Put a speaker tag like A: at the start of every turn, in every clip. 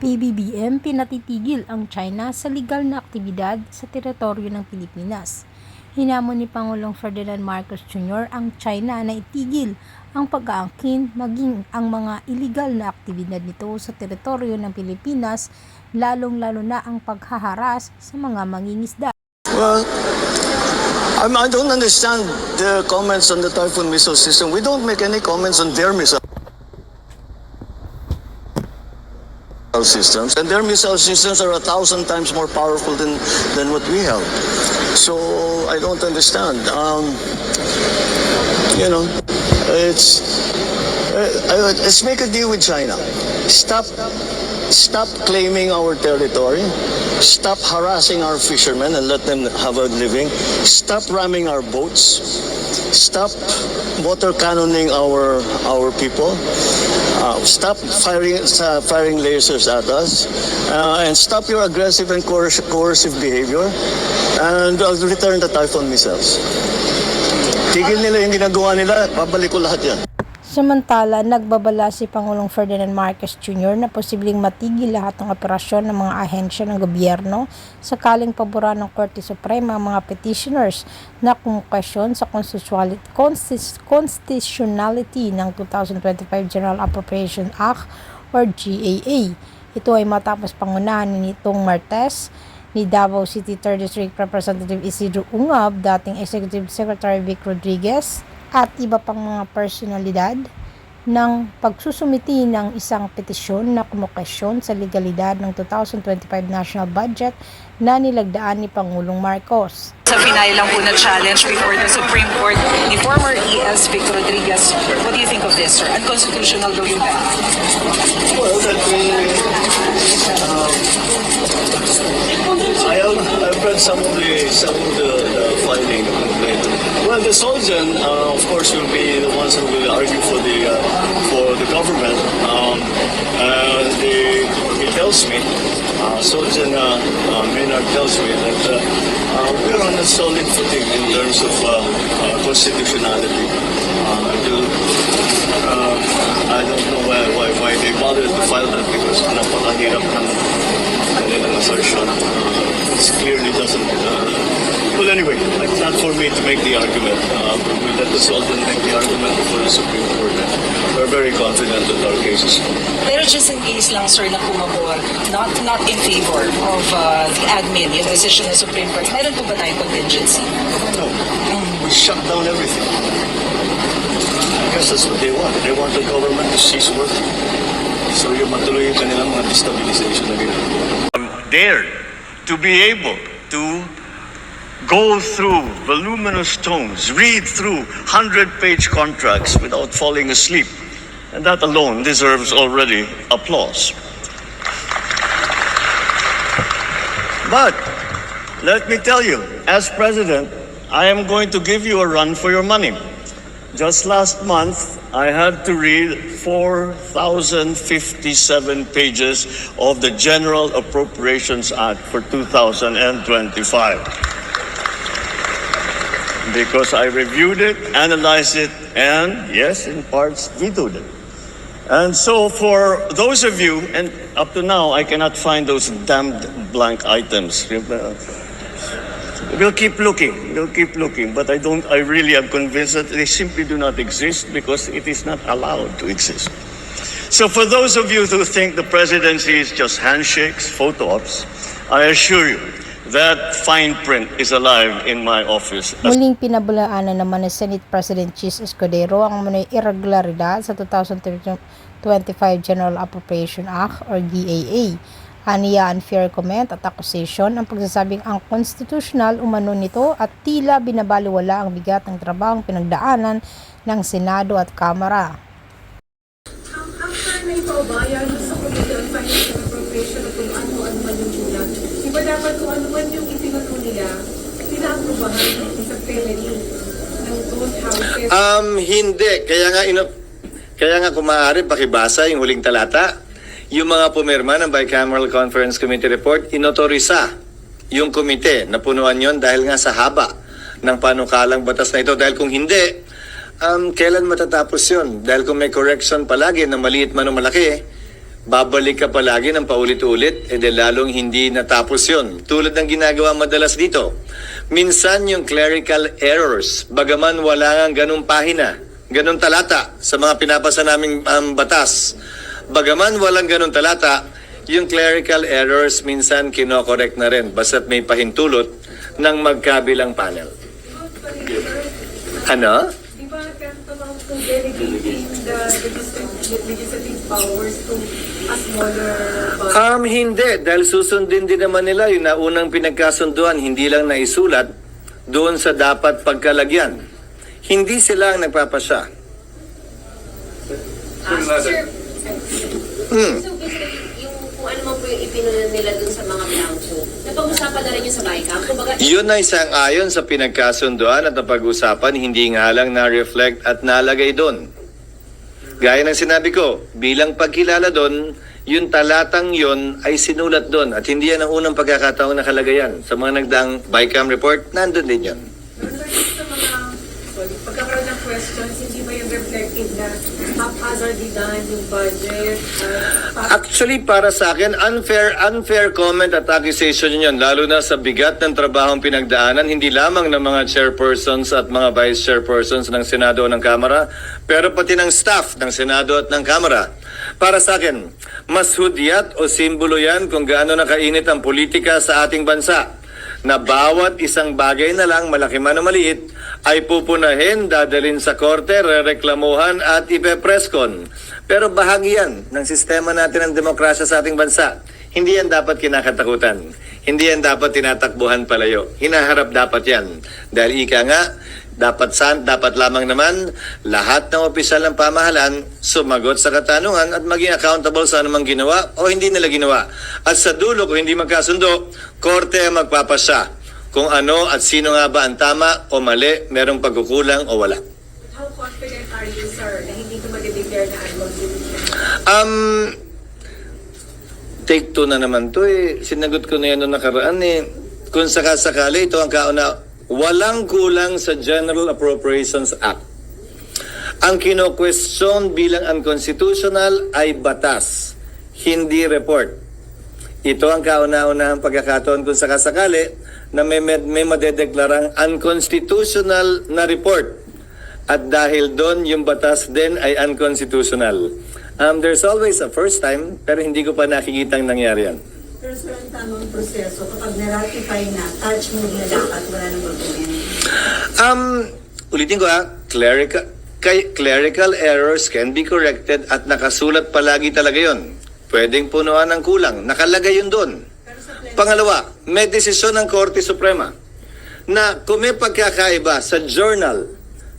A: PBBM pinatitigil ang China sa legal na aktibidad sa teritoryo ng Pilipinas. Hinamon ni Pangulong Ferdinand Marcos Jr. ang China na itigil ang pag-aangkin maging ang mga illegal na aktibidad nito sa teritoryo ng Pilipinas, lalong-lalo na ang paghaharas sa mga mangingisda.
B: Well, I don't understand the comments on the Typhoon missile system. We don't make any comments on their missile systems, and their missile systems are a thousand times more powerful than than what we have. So I don't understand. Um, you know, it's uh, uh, let's make a deal with China. Stop, stop claiming our territory. Stop harassing our fishermen and let them have a living. Stop ramming our boats. Stop water cannoning our our people. Uh, stop firing uh, firing lasers at us, uh, and stop your aggressive and coercive behavior, and I'll return the Typhoon missiles. Tigil nila yung ginagawa nila, babalik ko lahat yan.
A: Samantala, nagbabala si Pangulong Ferdinand Marcos Jr. na posibleng matigil lahat ng operasyon ng mga ahensya ng gobyerno sakaling paboran ng Korte Suprema ang mga petitioners na kumukwestiyon sa constitutionality, ng 2025 General Appropriation Act or GAA. Ito ay matapos pangunahan ni nitong Martes ni Davao City 3rd District Representative Isidro Ungab, dating Executive Secretary Vic Rodriguez, at iba pang mga personalidad ng pagsusumiti ng isang petisyon na kumukesyon sa legalidad ng 2025 national budget na nilagdaan ni Pangulong Marcos.
C: Sa final lang po na challenge before the Supreme Court ni former ES Victor Rodriguez. What do you think of this, sir? Unconstitutional daw yung ban.
B: Well, that we, I have, I've read some of the some of the, the. Well, the Soljan, uh, of course, will be the ones who will argue for the uh, for the government. Um, uh, he tells me, uh, Soljan uh, uh, Maynard tells me that uh, uh, we're on a solid footing in terms of constitutionality. Uh, I don't know why, why, why they bothered to file that because napakahirap ng kanilang assertion. Uh, it clearly doesn't. Uh, well, anyway, it's not for me to make the argument. Uh, we let the Sultan make the argument before the Supreme Court. We're very confident that our case is
C: Pero just in case lang, sir, na pumabor, not not in favor of uh, the admin, yung decision ng Supreme Court, meron po ba tayong contingency?
B: No, we shut down everything. That's what they want. They want the government to cease working. So yung matuloy yung kanilang mga destabilization na ginagawa. Dared to be able to go through voluminous tomes, read through 100-page contracts without falling asleep. And that alone deserves already applause. But let me tell you, as president, I am going to give you a run for your money. Just last month, I had to read 4,057 pages of the General Appropriations Act for 2025. Because I reviewed it, analyzed it, and yes, in parts, vetoed it. And so, for those of you, and up to now, I cannot find those damned blank items. We'll keep looking. We'll keep looking. But I don't. I really am convinced that they simply do not exist because it is not allowed to exist. So, for those of you who think the presidency is just handshakes, photo ops, I assure you that fine print is alive in my office.
A: Muling pinabulaan na naman ni Senate President Chis Escudero ang manoy irregularidad sa 2025 General Appropriation Act or GAA. Aniya unfair comment at accusation ang pagsasabing ang constitutional umano nito at tila binabaliwala ang bigat ng trabahong pinagdaanan ng Senado at Kamara.
D: After na ipaubayan sa Committee on Financial Appropriation at kung ano-ano man yung ulat, di ba dapat kung ano man yung itinato nila, pinaprubahan sa plenary ng both houses?
E: Um, hindi. Kaya nga, ino, kaya nga kung maaari, pakibasa yung huling talata. Yung mga pumirma ng Bicameral Conference Committee Report, inotorisa yung komite na punuan yon dahil nga sa haba ng panukalang batas na ito. Dahil kung hindi, um, kailan matatapos yun? Dahil kung may correction palagi na maliit man o malaki, babalik ka palagi ng paulit-ulit, eh lalong hindi natapos yon. Tulad ng ginagawa madalas dito. Minsan yung clerical errors, bagaman wala nga ganung pahina, ganung talata sa mga pinapasa naming um, batas. Bagaman walang ganung talata, yung clerical errors minsan kinokorek na rin basta't may pahintulot ng magkabilang panel. Ano? Um, hindi. Dahil susundin din naman nila yung naunang pinagkasunduan, hindi lang naisulat doon sa dapat pagkalagyan. Hindi sila ang nagpapasya.
F: Ah, sir,
E: Hmm.
F: so basically, yung kung ano man po yung ipinunod nila dun sa mga blanco, napag-usapan na rin yung sa BICAM. Kumbaga,
E: Yun ay isang ayon sa pinagkasunduan at napag-usapan, hindi nga lang na-reflect at nalagay doon. Gaya ng sinabi ko, bilang pagkilala doon, yung talatang yon ay sinulat doon at hindi yan ang unang pagkakataong nakalagay yan. Sa mga nagdaang BICAM report, nandun din yun.
D: Pero sir, yung sa mga, sorry, pagkakaroon ng questions, hindi ba yung reflected na haphazardly done yung budget? Uh,
E: Actually, para sa akin, unfair unfair comment at accusation yun, lalo na sa bigat ng trabahong pinagdaanan, hindi lamang ng mga chairpersons at mga vice chairpersons ng Senado ng Kamara, pero pati ng staff ng Senado at ng Kamara. Para sa akin, mas hudyat o simbolo yan kung gaano nakainit ang politika sa ating bansa na bawat isang bagay na lang, malaki man o maliit, ay pupunahin, dadalin sa korte, rereklamuhan at ipepreskon. Pero bahagi yan ng sistema natin ng demokrasya sa ating bansa. Hindi yan dapat kinakatakutan. Hindi yan dapat tinatakbuhan palayo. Hinaharap dapat yan. Dahil ika nga, dapat san, dapat lamang naman lahat ng opisyal ng pamahalan sumagot sa katanungan at maging accountable sa anumang ginawa o hindi nila ginawa. At sa dulo, kung hindi magkasundo, korte ang magpapasya kung ano at sino nga ba ang tama o mali, merong pagkukulang o wala.
D: How confident are you, sir, na hindi ito mag-declare na unconstitutional?
E: Um, take two na naman to eh. Sinagot ko na yan noong nakaraan eh. Kung sakasakali, ito ang kauna. Walang kulang sa General Appropriations Act. Ang kino-question bilang unconstitutional ay batas, hindi report. Ito ang kauna-unahang pagkakataon kung sakasakali na may, may, madedeklarang unconstitutional na report. At dahil doon, yung batas din ay unconstitutional. Um, there's always a first time, pero hindi ko pa nakikita ang nangyari yan.
G: Pero sir, ang tamang proseso, kapag na-ratify na, touch move na dapat, wala nang gagawin.
E: Um, ulitin ko ha, clerical, kay, clerical errors can be corrected at nakasulat palagi talaga yon. Pwedeng punuan ng kulang. Nakalagay yun doon. Pangalawa, may desisyon ng Korte Suprema na kung may pagkakaiba sa journal,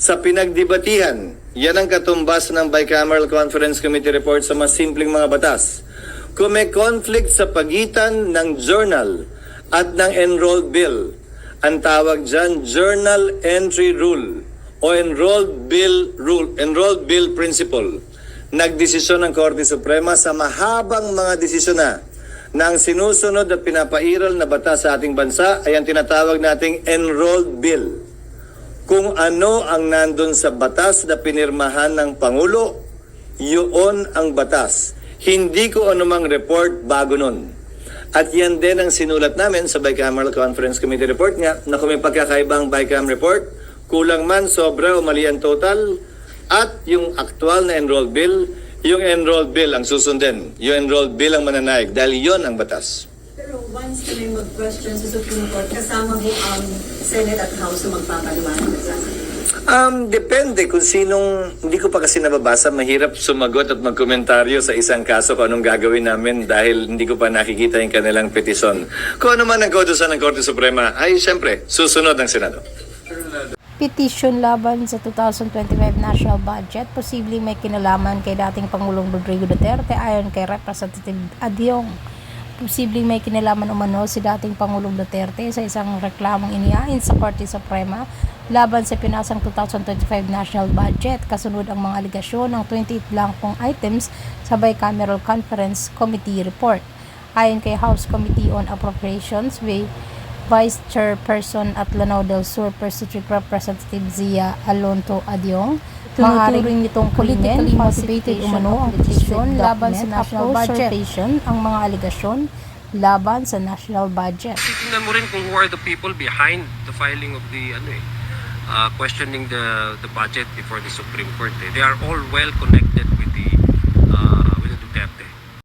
E: sa pinagdibatihan, yan ang katumbas ng Bicameral Conference Committee report sa mas simpleng mga batas. Kung may conflict sa pagitan ng journal at ng enrolled bill, ang tawag dyan, Journal Entry Rule o Enrolled Bill Rule, Enrolled Bill Principle. Nagdesisyon ng Korte Suprema sa mahabang mga desisyon na na ang sinusunod at pinapairal na batas sa ating bansa ay ang tinatawag nating Enrolled Bill. Kung ano ang nandun sa batas na pinirmahan ng Pangulo, yun ang batas. Hindi ko anumang report bago nun. At yan din ang sinulat namin sa Bicameral Conference Committee report nga na kung may pagkakaibang Bicam report, kulang man, sobra o mali ang total, at yung aktual na enrolled bill, yung enrolled bill ang susundin. Yung enrolled bill ang mananaig dahil yon ang batas.
G: Pero once na may mag-question sa Supreme Court, kasama ho ang Senate at House na magpapaliwanag sa akin.
E: Um, depende kung sinong, hindi ko pa kasi nababasa, mahirap sumagot at magkomentaryo sa isang kaso kung anong gagawin namin dahil hindi ko pa nakikita yung kanilang petisyon. Kung ano man ang kautosan ng Korte Suprema, ay siyempre, susunod ng Senado.
A: Petition laban sa 2025 national budget, posibleng may kinalaman kay dating Pangulong Rodrigo Duterte ayon kay Representative Adyong. Posibleng may kinalaman umano si dating Pangulong Duterte sa isang reklamong inihain sa Korte Suprema laban sa pinasang 2025 national budget kasunod ang mga aligasyon ng 28 blankong items sa Bicameral Conference Committee report. Ayon kay House Committee on Appropriations, way Vice Chairperson at Lanao del Sur District Representative Zia Alonto Adyong. Maaaring nitong politically motivated umano ang petisyon laban sa national budget. ang mga aligasyon laban sa national budget.
H: Tingnan mo rin kung who are the people behind the filing of the ano eh, uh, questioning the the budget before the Supreme Court. Eh. They are all well connected